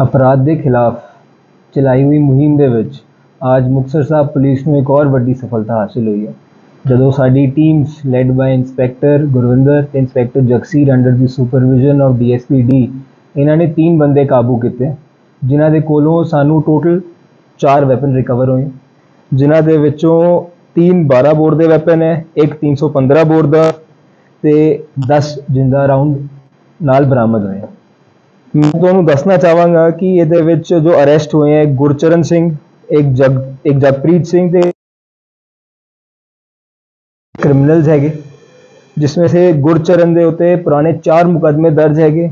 ਅਪਰਾਧ ਦੇ ਖਿਲਾਫ ਚਲਾਈ ਹੋਈ ਮੁਹਿੰਮ ਦੇ ਵਿੱਚ ਅੱਜ ਮੁਕਤਸਰ ਸਾਹਿਬ ਪੁਲਿਸ ਨੂੰ ਇੱਕ ਹੋਰ ਵੱਡੀ ਸਫਲਤਾ ਹਾਸਿਲ ਹੋਈ ਹੈ। ਜਦੋਂ ਸਾਡੀ teams led by inspector Gurvinder ਤੇ inspector Jagsir under the supervision of DSP D ਇਹਨਾਂ ਨੇ ਤਿੰਨ ਬੰਦੇ ਕਾਬੂ ਕੀਤੇ, ਜਿਨ੍ਹਾਂ ਦੇ ਕੋਲੋਂ ਸਾਨੂੰ ਟੋਟਲ 4 ਵੈਪਨ ਰਿਕਵਰ ਹੋਏ, ਜਿਨ੍ਹਾਂ ਦੇ ਵਿੱਚੋਂ ਤਿੰਨ 12 ਬੋਰ ਦੇ ਵੈਪਨ ਹੈ, ਇੱਕ 315 ਬੋਰ ਦਾ ਤੇ 10 ਜਿੰਦਾ ਰਾਉਂਡ ਨਾਲ ਬਰਾਮਦ ਹੋਏ। ਮੈਂ ਤੁਹਾਨੂੰ ਦੱਸਣਾ ਚਾਹਾਂਗਾ ਕਿ ਇਹਦੇ ਵਿੱਚ ਜੋ ਅਰੈਸਟ ਹੋਏ ਹੈ, ਗੁਰਚਰਨ ਸਿੰਘ, ਇੱਕ ਜਗ, ਇੱਕ ਜਗਪ੍ਰੀਤ ਸਿੰਘ ਤੇ ਕ੍ਰਿਮੀਨਲਸ ਹੈਗੇ ਜਿਸमें से ਗੁਰਚਰਨ ਦੇ ਉੱਤੇ ਪੁਰਾਣੇ 4 ਮੁਕਦਮੇ ਦਰਜ ਹੈਗੇ,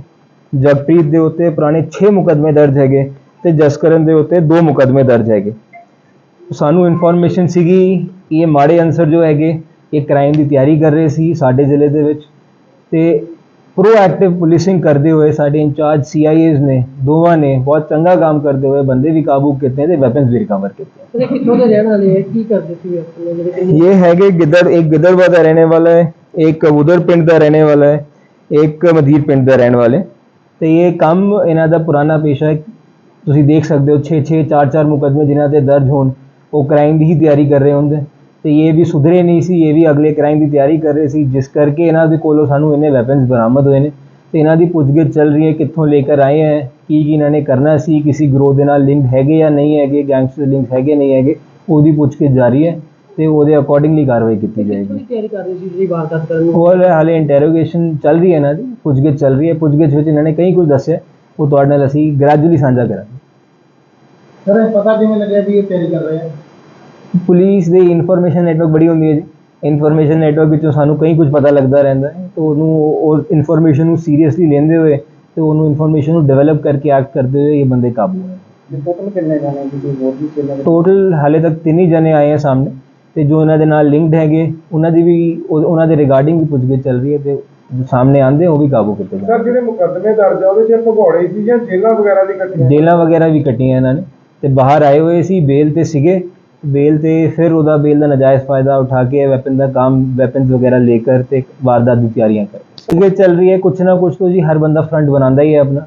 ਜਗਪ੍ਰੀਤ ਦੇ ਉੱਤੇ ਪੁਰਾਣੇ 6 ਮੁਕਦਮੇ ਦਰਜ ਹੈਗੇ ਤੇ ਜਸਕਰਨ ਦੇ ਉੱਤੇ 2 ਮੁਕਦਮੇ ਦਰਜ ਹੈਗੇ। ਸਾਨੂੰ ਇਨਫੋਰਮੇਸ਼ਨ ਸੀਗੀ ਕਿ ਇਹ ਮਾੜੇ ਅਨਸਰ ਜੋ ਹੈਗੇ, ਇਹ ਕ੍ਰਾਈਮ ਦੀ ਤਿਆਰੀ ਕਰ ਰਹੇ ਸੀ ਸਾਡੇ ਜ਼ਿਲ੍ਹੇ ਦੇ ਵਿੱਚ ਤੇ ਪ੍ਰੋਐਕਟਿਵ ਪੁਲਿਸਿੰਗ ਕਰਦੇ ਹੋਏ ਸਾਡੇ ਇੰਚਾਰਜ ਸੀਆਈਏਸ ਨੇ ਦੋਵਾਂ ਨੇ ਬਹੁਤ ਚੰਗਾ ਕੰਮ ਕਰਦੇ ਹੋਏ ਬੰਦੇ ਵੀ ਕਾਬੂ ਕੀਤੇ ਤੇ ਵੈਪਨਸ ਵੀ ਰਿਕਵਰ ਕੀਤੇ। ਕਿੱਥੋਂ ਦੇ ਰਹਿਣ ਵਾਲੇ ਹੈ ਕੀ ਕਰਦੇ ਸੀ ਆਪਣੇ ਜਿਹੜੇ ਇਹ ਹੈਗੇ ਗਿੱਦੜ ਇੱਕ ਗਿੱਦੜਵਾ ਦਾ ਰਹਿਣੇ ਵਾਲਾ ਹੈ ਇੱਕ ਉਧਰ ਪਿੰਡ ਦਾ ਰਹਿਣੇ ਵਾਲਾ ਹੈ ਇੱਕ ਮਦੀਰ ਪਿੰਡ ਦਾ ਰਹਿਣ ਵਾਲੇ ਤੇ ਇਹ ਕੰਮ ਇਹਨਾਂ ਦਾ ਪੁਰਾਣਾ ਪੇਸ਼ਾ ਹੈ। ਤੁਸੀਂ ਦੇਖ ਸਕਦੇ ਹੋ 6 6 4 4 ਮੁਕਦਮੇ ਜਿਨ੍ਹਾਂ ਤੇ ਦਰਜ ਹੋਣ ਉਹ ਕ੍ਰਾਈਮ ਦੀ ਹੀ ਤਿਆਰੀ ਕਰ ਰਹੇ ਹੁੰਦੇ। ਤੇ ਇਹ ਵੀ ਸੁਧਰੇ ਨਹੀਂ ਸੀ ਇਹ ਵੀ ਅਗਲੇ ਕ੍ਰਾਈਮ ਦੀ ਤਿਆਰੀ ਕਰ ਰਹੇ ਸੀ ਜਿਸ ਕਰਕੇ ਇਹਨਾਂ ਦੇ ਕੋਲੋਂ ਸਾਨੂੰ ਇਹਨੇ ਵੈਪਨਸ ਬਰਾਮਦ ਹੋਏ ਨੇ। ਤੇ ਇਹਨਾਂ ਦੀ ਪੁੱਛਗਿੱਛ ਚੱਲ ਰਹੀ ਹੈ ਕਿੱਥੋਂ ਲੈ ਕੇ ਆਏ ਹੈ ਕੀ ਕੀ ਇਹਨਾਂ ਨੇ ਕਰਨਾ ਸੀ ਕਿਸੇ ਗਰੋਹ ਦੇ ਨਾਲ ਲਿੰਕ ਹੈਗੇ ਜਾਂ ਨਹੀਂ ਹੈਗੇ ਗੈਂਗਸਟਰ ਲਿੰਕ ਹੈਗੇ ਨਹੀਂ ਹੈਗੇ ਉਹਦੀ ਪੁੱਛਗਿੱਛ ਜਾਰੀ ਹੈ ਤੇ ਉਹਦੇ ਅਕੋਰਡਿੰਗਲੀ ਕਾਰਵਾਈ ਕੀਤੀ ਜਾਏਗੀ। ਤਿਆਰੀ ਕਰ ਰਹੇ ਸੀ ਜਿਹੜੀ ਵਾਰਦਾਤ ਕਰਨ ਨੂੰ? ਹੋਰ ਹਾਲੇ ਇੰਟਰੋਗੇਸ਼ਨ ਚੱਲ ਰਹੀ ਹੈ ਇਹਨਾਂ ਦੀ ਪੁੱਛਗਿੱਛ ਚੱਲ ਰਹੀ ਹੈ ਪੁੱਛਗਿੱਛ ਵਿੱਚ ਇਹਨਾਂ ਨੇ ਕਈ ਕੁਝ ਦੱਸਿਆ ਉਹ ਤੁਹਾਡੇ ਨਾਲ ਅਸੀਂ ਗ੍ਰੈਜੂਅਲੀ ਸਾਂਝਾ ਕਰਾਂਗੇ। ਸਰ ਪਤਾ ਕਿਵੇਂ ਲੱਗਿਆ ਵੀ ਇਹ ਤਿਆਰੀ ਕਰ ਰਹੇ ਹੈ ਪੁਲਿਸ ਦੀ ਇਨਫੋਰਮੇਸ਼ਨ ਨੈਟਵਰਕ ਬੜੀ ਹੁੰਦੀ ਹੈ ਜੀ। ਇਨਫੋਰਮੇਸ਼ਨ ਨੈਟਵਰਕ ਵਿੱਚੋਂ ਸਾਨੂੰ ਕਈ ਕੁਝ ਪਤਾ ਲੱਗਦਾ ਰਹਿੰਦਾ ਹੈ। ਤੇ ਉਹਨੂੰ ਉਹ ਇਨਫੋਰਮੇਸ਼ਨ ਨੂੰ ਸੀਰੀਅਸਲੀ ਲੈਂਦੇ ਹੋਏ ਤੇ ਉਹਨੂੰ ਇਨਫੋਰਮੇਸ਼ਨ ਨੂੰ ਡਿਵੈਲਪ ਕਰਕੇ ਐਕਟ ਕਰਦੇ ਹੋਏ ਇਹ ਬੰਦੇ ਕਾਬੂ ਹੋਏ। ਟੋਟਲ ਕਿੰਨੇ ਜਾਣੇ ਤੁਸੀਂ ਹੋਰ ਵੀ ਚੱਲ ਟੋਟਲ ਹਾਲੇ ਤੱਕ ਤਿੰਨ ਹੀ ਜਣੇ ਆਏ ਆ ਸਾਹਮਣੇ। ਤੇ ਜੋ ਇਹਨਾਂ ਦੇ ਨਾਲ ਲਿੰਕਡ ਹੈਗੇ ਉਹਨਾਂ ਦੀ ਵੀ ਉਹ- ਉਹਨਾਂ ਦੇ ਰਿਗਾਰਡਿੰਗ ਵੀ ਪੁੱਛਗਿੱਛ ਚੱਲ ਰਹੀ ਹੈ ਤੇ ਜੋ ਸਾਹਮਣੇ ਆਂਦੇ ਉਹ ਵੀ ਕਾਬੂ ਕੀਤੇ ਸਰ ਜਿਹੜੇ ਮੁਕੱਦਮੇ ਦਰਜ ਆ ਉਹਦੇ 'ਚ ਭਗੌੜੇ ਸੀ ਜਾਂ ਜੇਲਾਂ ਵਗੈਰਾ ਦੀ ਕੱਟੀਆਂ? ਜੇਲਾਂ ਵਗੈਰਾ ਵੀ ਕੱਟੀਆਂ ਇਹਨਾਂ ਨੇ। ਤੇ ਬਾਹਰ ਆਏ ਹੋਏ ਸੀ ਬੇਲ ਤੇ ਸੀਗੇ। ਵੇਲ ਤੇ ਫਿਰ ਉਹਦਾ ਵੇਲ ਦਾ ਨਜਾਇਜ਼ ਫਾਇਦਾ ਉਠਾ ਕੇ ਵੈਪਨ ਦਾ ਕੰਮ ਵੈਪਨਸ ਵਗੈਰਾ ਲੈ ਕੇ ਤੇ ਵਾਰਦਾਤ ਦੀ ਤਿਆਰੀਆਂ ਕਰ ਇਹ ਚੱਲ ਰਹੀ ਹੈ ਕੁਛ ਨਾ ਕੁਛ ਤੋਂ ਜੀ ਹਰ ਬੰਦਾ ਫਰੰਟ ਬਣਾਉਂਦਾ ਹੀ ਹੈ ਆਪਣਾ।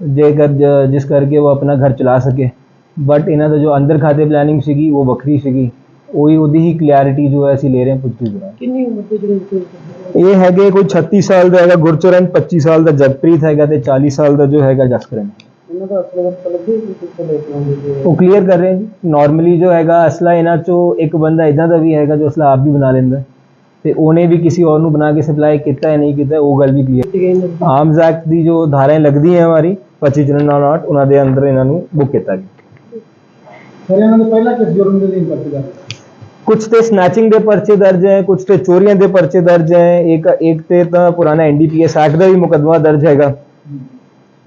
ਜੇਕਰ ਜਿਸ ਕਰਕੇ ਉਹ ਆਪਣਾ ਘਰ ਚਲਾ ਸਕੇ। ਬਟ ਇਹਨਾਂ ਦਾ ਜੋ ਅੰਦਰ ਖਾਤੇ ਪਲੈਨਿੰਗ ਸੀਗੀ ਉਹ ਵੱਖਰੀ ਸੀਗੀ। ਉਹੀ ਉਹਦੀ ਹੀ ਕਲੈਰਿਟੀ ਜੋ ਹੈ ਅਸੀਂ ਲੈ ਰਹੇ ਹਾਂ ਪੁੱਛੀ ਜਰਾ ਕਿੰਨੀ ਉਮਰ ਦੇ ਜਿਹੜੇ ਇਹ ਹੈਗੇ ਕੋਈ 36 ਸਾਲ ਦਾ ਹੈਗਾ ਗੁਰਚਰਨ 25 ਸਾਲ ਦਾ ਜਗਪ੍ਰੀਤ ਹੈਗਾ ਤੇ 40 ਸਾਲ ਦਾ ਜੋ ਹੈਗਾ ਜਸਕਰਨ। ਇਹਨਾਂ ਦਾ ਅਸਲ ਵਕਤ ਲੱਗੇ ਕਿ ਕਿੱਥੋਂ ਲੈ ਕੇ ਆਉਂਦੇ ਸੀ ਉਹ ਕਲੀਅਰ ਕਰ ਰਹੇ ਹਾਂ ਨਾਰਮਲੀ ਜੋ ਹੈਗਾ ਅਸਲਾ ਇਹਨਾਂ ਚੋਂ ਇੱਕ ਬੰਦਾ ਇਦਾਂ ਦਾ ਵੀ ਹੈਗਾ ਜੋ ਅਸਲਾ ਆਪ ਵੀ ਬਣਾ ਲੈਂਦਾ। ਹੈ ਤੇ ਉਹਨੇ ਵੀ ਕਿਸੇ ਹੋਰ ਨੂੰ ਬਣਾ ਕੇ ਸਪਲਾਈ ਕੀਤਾ ਹੈ ਨਹੀਂ ਕੀਤਾ ਉਹ ਗੱਲ ਵੀ ਕਲੀਅਰ ਹੈ ਇਹਨਾਂ ਦੀ ਜੋ ਧਾਰਾਵਾਂ ਲੱਗਦੀਆਂ ਹਮਾਰੀ 25 ਜਨਰਲ ਨਾਟ ਉਹਨਾਂ ਦੇ ਅੰਦਰ ਇਹਨਾਂ ਨੂੰ ਬੁੱਕ ਕੀਤਾ ਗਿਆ। ਸਰ ਇਹਨਾਂ ਦੇ ਪਹਿਲਾਂ ਕਿਸ ਜੁਰਮ ਦੇ ਲਈ ਪਰਚੇ ਦਰਜ ਕੁਝ ਤੇ ਸਨੈਚਿੰਗ ਦੇ ਪਰਚੇ ਦਰਜ ਹੈ ਕੁਝ ਤੇ ਚੋਰੀਆਂ ਦੇ ਪਰਚੇ ਦਰਜ ਹੈ। ਇੱਕ ਇੱਕ ਤੇ ਤਾਂ ਪੁਰਾਣਾ ਐਨਡੀਪੀਐਸ ਐਕਟ ਦਾ ਵੀ ਮੁਕੱਦਮਾ ਦਰਜ ਹੈਗਾ।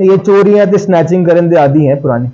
ਤੇ ਇਹ ਚੋਰੀਆਂ ਤੇ ਸਨੈਚਿੰਗ ਕਰਨ ਦੇ ਆਦੀ ਹੈ ਪੁਰਾਣੇ।